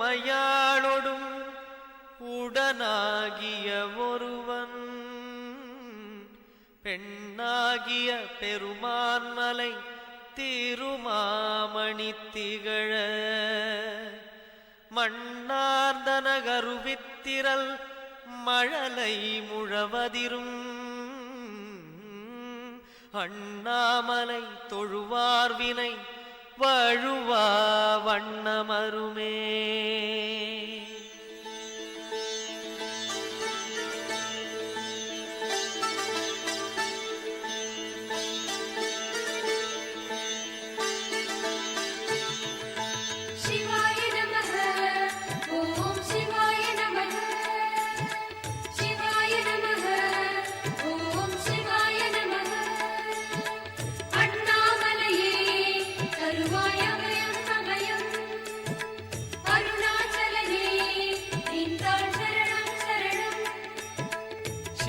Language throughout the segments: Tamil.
உமையாளொடும் உடனாகிய ஒருவன். பெண்ணாகிய பெருமான்மலை திருமாமணி திகழ. மண்ணார்ந்தன கருவித்திரல் மழலை முழவதிரும். அண்ணாமலை தொழுவார்வினை வழுவார் வண்ணமருமே.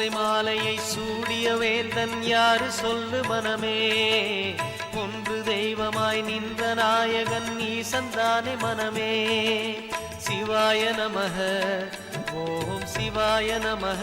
கொன்றை மாலையை சூடிய வேந்தன் யாரு சொல்லு மனமே? ஒன்று தெய்வமாய் நின்ற நாயகன் நீ சந்தானே மனமே. சிவாய நமக ஓம் சிவாய நமக.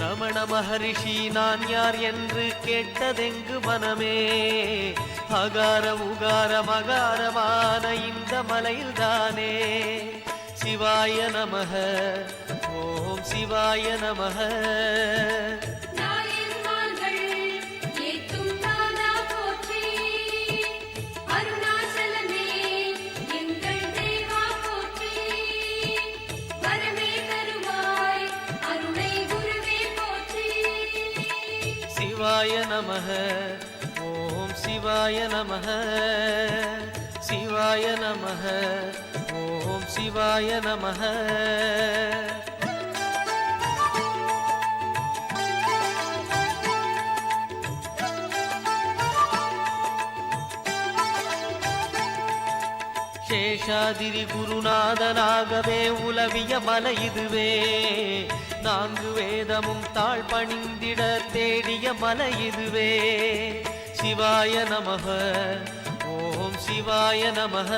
ரமண மகரிஷி நான் யார் என்று கேட்டதெங்கு மனமே? அகார உகார மகாரமான இந்த மலையில்தானே? சிவாய நமக ஓம் சிவாய நமக. சிவாய நமக. ஓம் சிவாய நமக. சிவாய நமக. ஓம் சிவாய நமக. சேஷாதிரி குருநாதனாகவே உலவிய மலை இதுவே. நான்கு வேதமும் தாழ் பணிந்திட தேடிய மலை இதுவே. சிவாய நமக ஓம் சிவாய நமக.